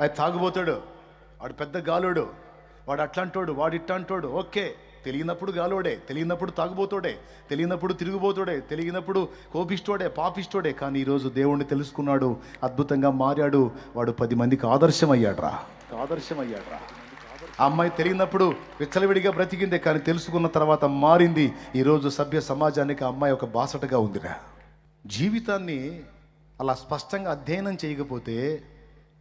అది తాగుబోతాడు. వాడు పెద్ద గాలోడు. వాడు అట్లాంటోడు వాడు ఇట్లాంటోడు. ఓకే తెలియనప్పుడు గాలోడే తెలియనప్పుడు తాగుబోతోడే తెలియనప్పుడు తిరుగుబోతోడే తెలియనప్పుడు కోపిష్టోడే పాపిష్టోడే కానీ ఈరోజు దేవుణ్ణి తెలుసుకున్నాడు అద్భుతంగా మారాడు. వాడు పది మందికి ఆదర్శం అయ్యాడ్రా ఆదర్శం అయ్యాడ్రా ఆ అమ్మాయి తెలియనప్పుడు విచ్చలవిడిగా బ్రతికిందే కానీ తెలుసుకున్న తర్వాత మారింది. ఈరోజు సభ్య సమాజానికి ఆ అమ్మాయి ఒక బాసటగా ఉందిరా. జీవితాన్ని అలా స్పష్టంగా అధ్యయనం చేయకపోతే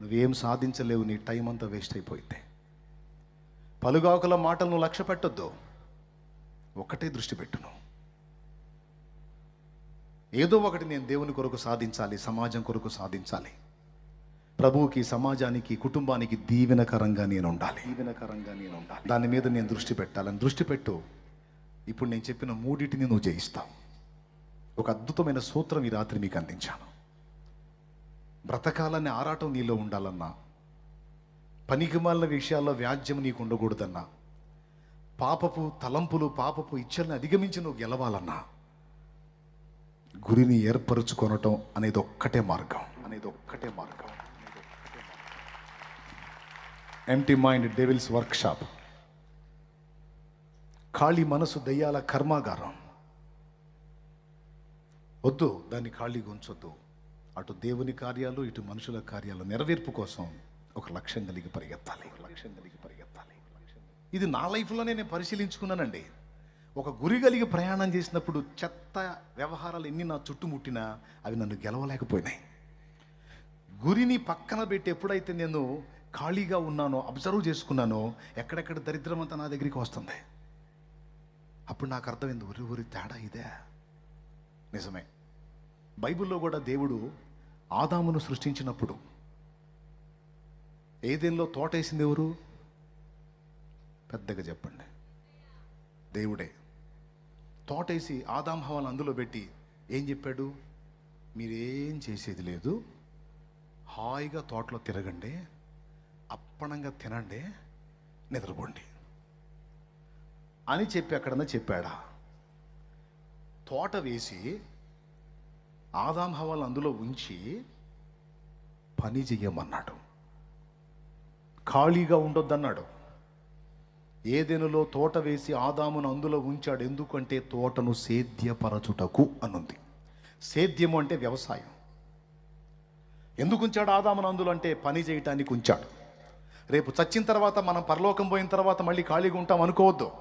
నువ్వేం సాధించలేవు నీ టైం అంతా వేస్ట్ అయిపోయింది. పలుగాకుల మాటలను లక్ష్య పెట్టొద్దు. ఒకటే దృష్టి పెట్టును ఏదో ఒకటి నేను దేవుని కొరకు సాధించాలి సమాజం కొరకు సాధించాలి. ప్రభువుకి సమాజానికి కుటుంబానికి దీవెనకరంగా నేను ఉండాలి. దీవెనకరంగా నేను ఉండాలి. దాని మీద నేను దృష్టి పెట్టాలని దృష్టి పెట్టు. ఇప్పుడు నేను చెప్పిన మూడింటిని నువ్వు జయిస్తావు. ఒక అద్భుతమైన సూత్రం ఈ రాత్రి మీకు అందించాను. బ్రతకాలనే ఆరాటం నీలో ఉండాలన్నా పనికిమాలిన విషయాల్లో వ్యాజ్యం నీకు ఉండకూడదన్నా పాపపు తలంపులు పాపపు ఇచ్చల్ని అధిగమించి నువ్వు గెలవాలన్నా గురిని ఏర్పరుచుకొనటం అనేది ఒక్కటే మార్గం అనేది ఒక్కటే మార్గం ఎంటీ మైండ్ డెవిల్స్ వర్క్షాప్ ఖాళీ మనసు దయ్యాల కర్మాగారం. వద్దు దాన్ని ఖాళీగా ఉంచొద్దు. అటు దేవుని కార్యాలు ఇటు మనుషుల కార్యాలు నెరవేర్పు కోసం ఒక లక్ష్యం కలిగి పరిగెత్తాలి. లక్ష్యం కలిగి పరిగెత్తాలి. ఇది నా లైఫ్లోనే నేను పరిశీలించుకున్నానండి. ఒక గురి కలిగి ప్రయాణం చేసినప్పుడు చెత్త వ్యవహారాలు ఎన్ని నా చుట్టుముట్టినా అవి నన్ను గెలవలేకపోయినాయి. గురిని పక్కన పెట్టి ఎప్పుడైతే నేను ఖాళీగా ఉన్నానో అబ్జర్వ్ చేసుకున్నానో ఎక్కడెక్కడ దరిద్రం అంతా నా దగ్గరికి వస్తుంది. అప్పుడు నాకు అర్థమైంది ఊరి ఊరి తేడా ఇదే. నిజమే. బైబిల్లో కూడా దేవుడు ఆదామును సృష్టించినప్పుడు ఏదేంలో తోటేసింది ఎవరు? పెద్దగా చెప్పండి. దేవుడే. తోటేసి ఆదాం హవాలు అందులో పెట్టి ఏం చెప్పాడు? మీరేం చేసేది లేదు. హాయిగా తోటలో తిరగండి. అప్పణంగా తినండి. నిద్రపోండి. అని చెప్పి అక్కడన్నా చెప్పాడా? తోట వేసి ఆదాం హవాలు అందులో ఉంచి పని చేయమన్నాడు ఖాళీగా ఉండొద్దన్నాడు. ఏదెనులో తోట వేసి ఆదామును అందులో ఉంచాడు. ఎందుకంటే తోటను సేద్యపరచుటకు అనుంది. సేద్యము అంటే వ్యవసాయం. ఎందుకు ఉంచాడు ఆదామును అందులో అంటే పని చేయటానికి ఉంచాడు. రేపు చచ్చిన తర్వాత మనం పరలోకం పోయిన తర్వాత మళ్ళీ ఖాళీగా ఉంటాం అనుకోవద్దు.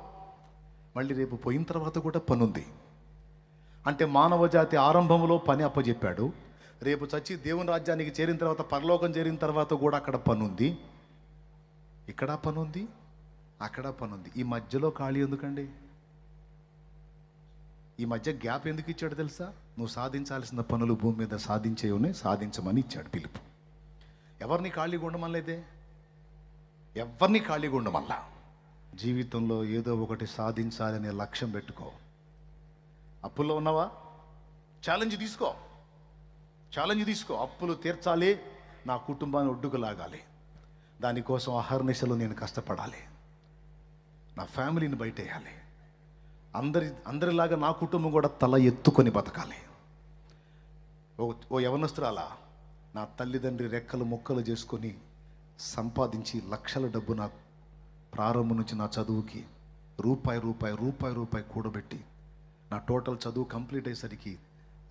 మళ్ళీ రేపు పోయిన తర్వాత కూడా పనుంది. అంటే మానవ జాతి ఆరంభంలో పని అప్పచెప్పాడు రేపు చచ్చి దేవుని రాజ్యానికి చేరిన తర్వాత పరలోకం చేరిన తర్వాత కూడా అక్కడ పని ఉంది ఇక్కడ పని ఉంది అక్కడ పని ఉంది ఈ మధ్యలో ఖాళీ ఎందుకండి? ఈ మధ్య గ్యాప్ ఎందుకు ఇచ్చాడు తెలుసా? నువ్వు సాధించాల్సిన పనులు భూమి మీద సాధించేవని సాధించమని ఇచ్చాడు పిలుపు. ఎవరిని ఖాళీగా ఉండమనలేదే? ఎవరిని ఖాళీగా ఉండమల్లా జీవితంలో ఏదో ఒకటి సాధించాలనే లక్ష్యం పెట్టుకో. అప్పుల్లో ఉన్నావా? ఛాలెంజ్ తీసుకో. ఛాలెంజ్ తీసుకో. అప్పులు తీర్చాలి. నా కుటుంబాన్ని ఒడ్డుకు లాగాలి దానికోసం అహర్నిశలు నేను కష్టపడాలి. నా ఫ్యామిలీని బయటేయాలి. అందరి అందరిలాగా నా కుటుంబం కూడా తల ఎత్తుకొని బతకాలి. ఓ ఓ యవనస్తురాలా నా తల్లిదండ్రి రెక్కలు ముక్కలు చేసుకొని సంపాదించి లక్షల డబ్బు నా ప్రారంభం నుంచి నా చదువుకి రూపాయి రూపాయి రూపాయి రూపాయి కూడబెట్టి నా టోటల్ చదువు కంప్లీట్ అయ్యేసరికి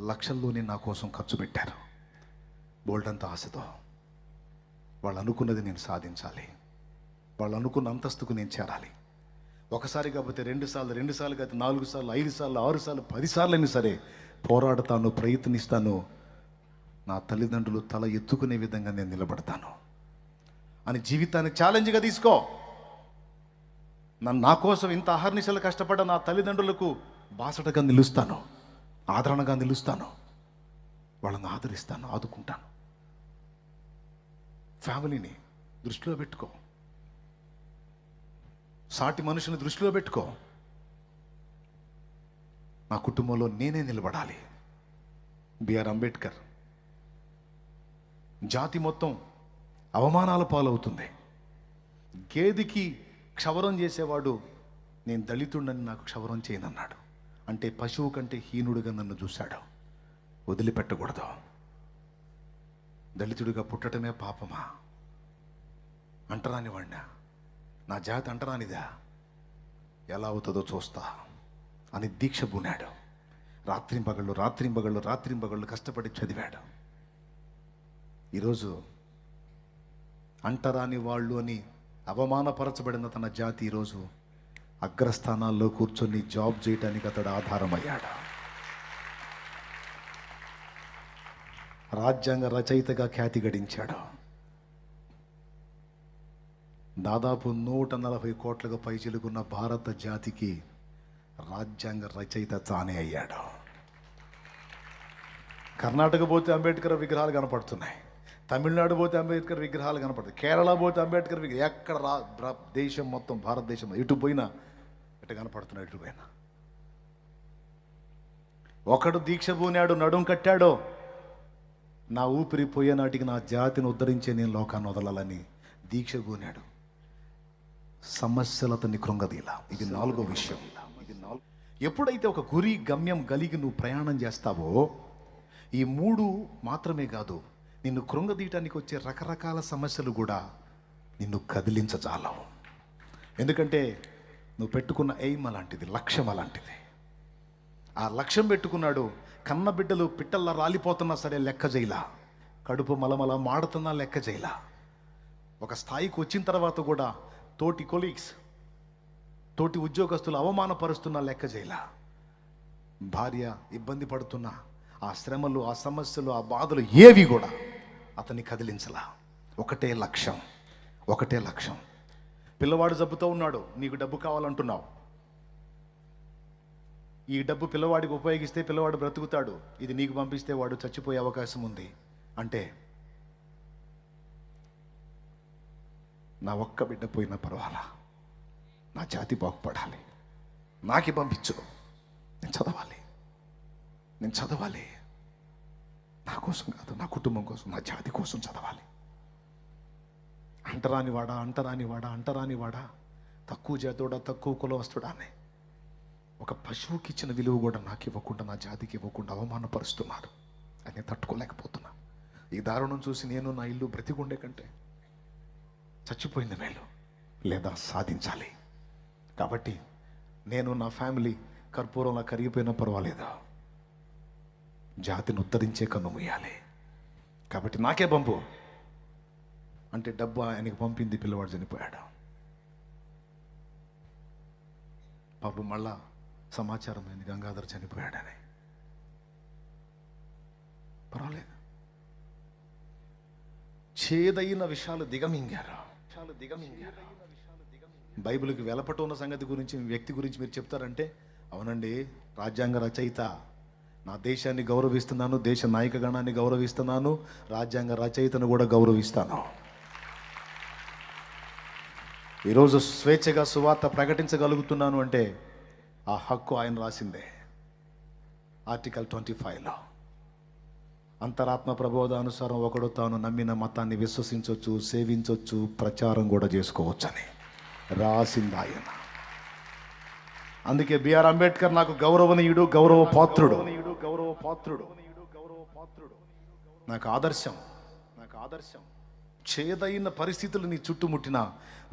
లక్షల్లోనే నా కోసం ఖర్చు పెట్టారు. బోల్డంత ఆశతో వాళ్ళు అనుకున్నది నేను సాధించాలి. వాళ్ళు అనుకున్న అంతస్తుకు నేను చేరాలి. ఒకసారి కాకపోతే రెండు సార్లు రెండు సార్లు కాకపోతే నాలుగు సార్లు ఐదు సార్లు ఆరు సార్లు పది సార్లు అయినా సరే పోరాడతాను ప్రయత్నిస్తాను. నా తల్లిదండ్రులు తల ఎత్తుకునే విధంగా నేను నిలబడతాను. అని జీవితాన్ని ఛాలెంజ్గా తీసుకో. నన్ను నా కోసం ఇంత అహర్నిశలు కష్టపడ్డ నా తల్లిదండ్రులకు బాసటగా నిలుస్తాను ఆదరణగా నిలుస్తాను వాళ్ళని ఆదరిస్తాను ఆదుకుంటాను. ఫ్యామిలీని దృష్టిలో పెట్టుకో. సాటి మనుషుని దృష్టిలో పెట్టుకో. నా కుటుంబంలో నేనే నిలబడాలి. B R Ambedkar. జాతి మొత్తం అవమానాల పాలవుతుంది. గేదికి క్షవరం చేసేవాడు నేను దళితుడని నాకు క్షవరం చేయనన్నాడు. అంటే పశువు కంటే హీనుడుగా నన్ను చూశాడు. వదిలిపెట్టకూడదు. దళితుడిగా పుట్టడమే పాపమా? అంటరాని వాడినా నా జాతి అంటరానిదా? ఎలా అవుతుందో చూస్తా అని దీక్ష బూనాడు. రాత్రింపగళ్ళు రాత్రింపగళ్ళు రాత్రింపగళ్ళు కష్టపడి చదివాడు. ఈరోజు అంటరాని వాళ్ళు అని అవమానపరచబడిన తన జాతి ఈరోజు అగ్రస్థానాల్లో కూర్చొని జాబ్ చేయటానికి అతడు ఆధారమయ్యాడు? రాజ్యాంగ రచయితగా ఖ్యాతి గడించాడు? దాదాపు నూట నలభై కోట్లకు పైచిలుకున్న భారత జాతికి రాజ్యాంగ రచయిత తానే అయ్యాడు. కర్ణాటక పోతే అంబేద్కర్ విగ్రహాలు కనపడుతున్నాయి. తమిళనాడు పోతే అంబేద్కర్ విగ్రహాలు కనపడతాయి. కేరళ పోతే అంబేద్కర్ విగ్రహం. ఎక్కడ రా దేశం మొత్తం భారతదేశం ఇటు పోయినా ఇటు కనపడుతున్నాడు ఇటు పోయినా. ఒకడు దీక్ష పూనాడు నడుం కట్టాడో. నా ఊపిరి పోయే నాటికి నా జాతిని ఉద్ధరించే నేను లోకాన్ని వదలాలని దీక్ష పూనాడు. సమస్యలు అతన్ని కృంగదీలా ఇది నాలుగో విషయం. ఇది నాలుగు ఎప్పుడైతే ఒక గురి గమ్యం కలిగి నువ్వు ప్రయాణం చేస్తావో ఈ మూడు మాత్రమే కాదు నిన్ను కృంగదీయటానికి వచ్చే రకరకాల సమస్యలు కూడా నిన్ను కదిలించజాలవు. ఎందుకంటే నువ్వు పెట్టుకున్న ఎయిమ్ అలాంటిది లక్ష్యం అలాంటిది. ఆ లక్ష్యం పెట్టుకున్నాడు కన్న బిడ్డలు పిట్టల్లా రాలిపోతున్నా సరే లెక్క చేయలా. కడుపు మలమల మాడుతున్నా లెక్క చేయలా. ఒక స్థాయికి వచ్చిన తర్వాత కూడా తోటి కొలీగ్స్ తోటి ఉద్యోగస్తులు అవమానపరుస్తున్నా లెక్క చేయలా. భార్య ఇబ్బంది పడుతున్నా ఆ శ్రమలు ఆ సమస్యలు ఆ బాధలు ఏవి కూడా అతన్ని కదిలించలా. ఒకటే లక్ష్యం ఒకటే లక్ష్యం. పిల్లవాడు జబ్బుతో ఉన్నాడు నీకు డబ్బు కావాలంటున్నావు. ఈ డబ్బు పిల్లవాడికి ఉపయోగిస్తే పిల్లవాడు బ్రతుకుతాడు ఇది నీకు పంపిస్తే వాడు చచ్చిపోయే అవకాశం ఉంది. అంటే నా ఒక్క బిడ్డ పోయినా పర్వాలా? నా జాతి బాగుపడాలి. నాకే పంపించు. నేను చదవాలి. నేను చదవాలి. నా కోసం కాదు నా కుటుంబం కోసం నా జాతి కోసం చదవాలి. అంటరాని వాడా అంటరాని వాడా అంటరాని వాడా తక్కువ జాతోడా తక్కువ కులవస్తుడా అని ఒక పశువుకి ఇచ్చిన విలువ కూడా నాకు ఇవ్వకుండా నా జాతికి ఇవ్వకుండా అవమానపరుస్తున్నారు. అని నేను తట్టుకోలేకపోతున్నా. ఈ దారుణం చూసి నేను నా ఇల్లు బ్రతికుండే కంటే చచ్చిపోయింది మేలు. లేదా సాధించాలి. కాబట్టి నేను నా ఫ్యామిలీ కర్పూరంలో కరిగిపోయినా పర్వాలేదు. జాతిని ఉద్ధరించే కన్ను ముయ్యాలి. కాబట్టి నాకే పంపు. అంటే డబ్బు ఆయనకి పంపింది పిల్లవాడు చనిపోయాడు. పాపం మళ్ళా సమాచారం అయింది గంగాధర్ చనిపోయాడని. పర్వాలేదు. చేదైన విషయాలు దిగమింగారు. విషయాలు దిగమింగారు. బైబిల్కి వెలపట ఉన్న సంగతి గురించి మీ వ్యక్తి గురించి మీరు చెప్తారంటే అవునండి రాజ్యాంగ రచయిత నా దేశాన్ని గౌరవిస్తున్నాను దేశ నాయక గణాన్ని గౌరవిస్తున్నాను రాజ్యాంగ రచయితను కూడా గౌరవిస్తాను. ఈరోజు స్వేచ్ఛగా సువార్త ప్రకటించగలుగుతున్నాను అంటే ఆ హక్కు ఆయన రాసిందే. ఆర్టికల్ ట్వంటీ ఫైవ్లో. అంతరాత్మ ప్రబోధానుసారం ఒకడు తాను నమ్మిన మతాన్ని విశ్వసించవచ్చు సేవించవచ్చు ప్రచారం కూడా చేసుకోవచ్చని రాసింది ఆయన. అందుకే బిఆర్ అంబేద్కర్ నాకు గౌరవనీయుడు గౌరవ పాత్రుడు పాత్రుడు నాకు ఆదర్శం నాకు ఆదర్శం. చేదైన పరిస్థితులు నీ చుట్టుముట్టినా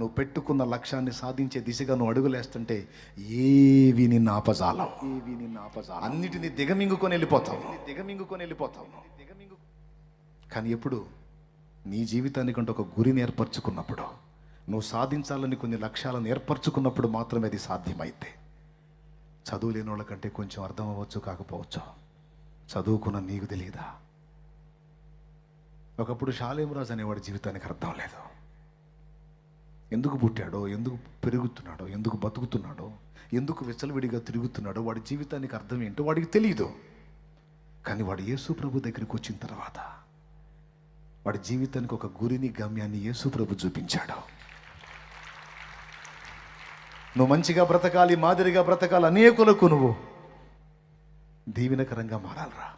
నువ్వు పెట్టుకున్న లక్ష్యాన్ని సాధించే దిశగా నువ్వు అడుగులేస్తుంటే ఏవి నిన్ను ఆపజాలం ఏవి నిన్ను ఆపజాలం అన్నిటిని దిగమింగుకొని వెళ్ళిపోతావు. దిగమింగుకొని వెళ్ళిపోతావు. కానీ ఎప్పుడు నీ జీవితానికంటే ఒక గురిని ఏర్పరచుకున్నప్పుడు నువ్వు సాధించాలని కొన్ని లక్ష్యాలను ఏర్పరచుకున్నప్పుడు మాత్రమే అది సాధ్యమైతే. చదువు లేని వాళ్ళకంటే కొంచెం అర్థం అవ్వచ్చు కాకపోవచ్చు. చదువుకున్న నీకు తెలియదా? ఒకప్పుడు షాలేమరాజు అనేవాడి జీవితానికి అర్థం లేదు. ఎందుకు పుట్టాడో ఎందుకు పెరుగుతున్నాడో ఎందుకు బతుకుతున్నాడో ఎందుకు విచ్చలవిడిగా తిరుగుతున్నాడో వాడి జీవితానికి అర్థం ఏంటో వాడికి తెలియదు కానీ వాడు యేసు ప్రభు దగ్గరికి వచ్చిన తర్వాత వాడి జీవితానికి ఒక గురిని గమ్యాన్ని యేసు ప్రభు చూపించాడు. నువ్వు మంచిగా బ్రతకాలి మాదిరిగా బ్రతకాలి అనేకులకు నువ్వు దీవెనకరంగా మారాలరా?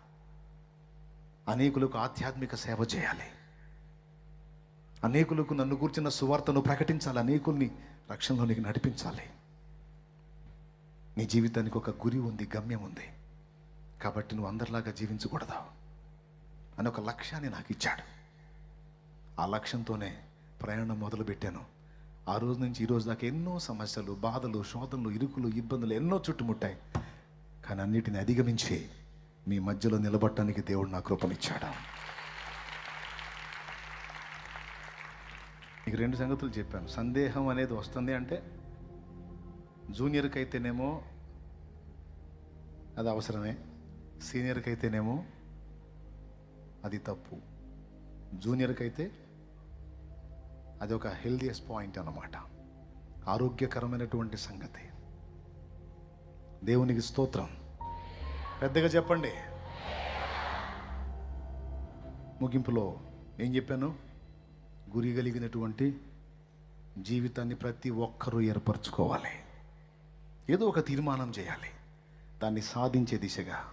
అనేకులకు ఆధ్యాత్మిక సేవ చేయాలి. అనేకులకు నన్ను కూర్చున్న సువార్తను ప్రకటించాలి. అనేకుల్ని రక్షణలోనికి నడిపించాలి. నీ జీవితానికి ఒక గురి ఉంది గమ్యం ఉంది. కాబట్టి నువ్వు అందరిలాగా జీవించకూడదు అని ఒక లక్ష్యాన్ని నాకు ఇచ్చాడు. ఆ లక్ష్యంతోనే ప్రయాణం మొదలుపెట్టాను. ఆ రోజు నుంచి ఈ దాకా ఎన్నో సమస్యలు బాధలు శోధనలు ఇరుకులు ఇబ్బందులు ఎన్నో చుట్టుముట్టాయి. కానీ అన్నిటిని అధిగమించి మీ మధ్యలో నిలబడటానికి దేవుడు నా కృపనిచ్చాడు? మీకు రెండు సంగతులు చెప్పాను. సందేహం అనేది వస్తుంది అంటే జూనియర్కి అయితేనేమో అది అవసరమే సీనియర్కి అయితేనేమో అది తప్పు. జూనియర్కి అయితే అది ఒక హెల్దియస్ పాయింట్ అన్నమాట. ఆరోగ్యకరమైనటువంటి సంగతి. దేవునికి స్తోత్రం. పెద్దగా చెప్పండి. ముగింపులో ఏం చెప్పాను? గురి కలిగినటువంటి జీవితాన్ని ప్రతి ఒక్కరూ ఏర్పరచుకోవాలి. ఏదో ఒక తీర్మానం చేయాలి. దాన్ని సాధించే దిశగా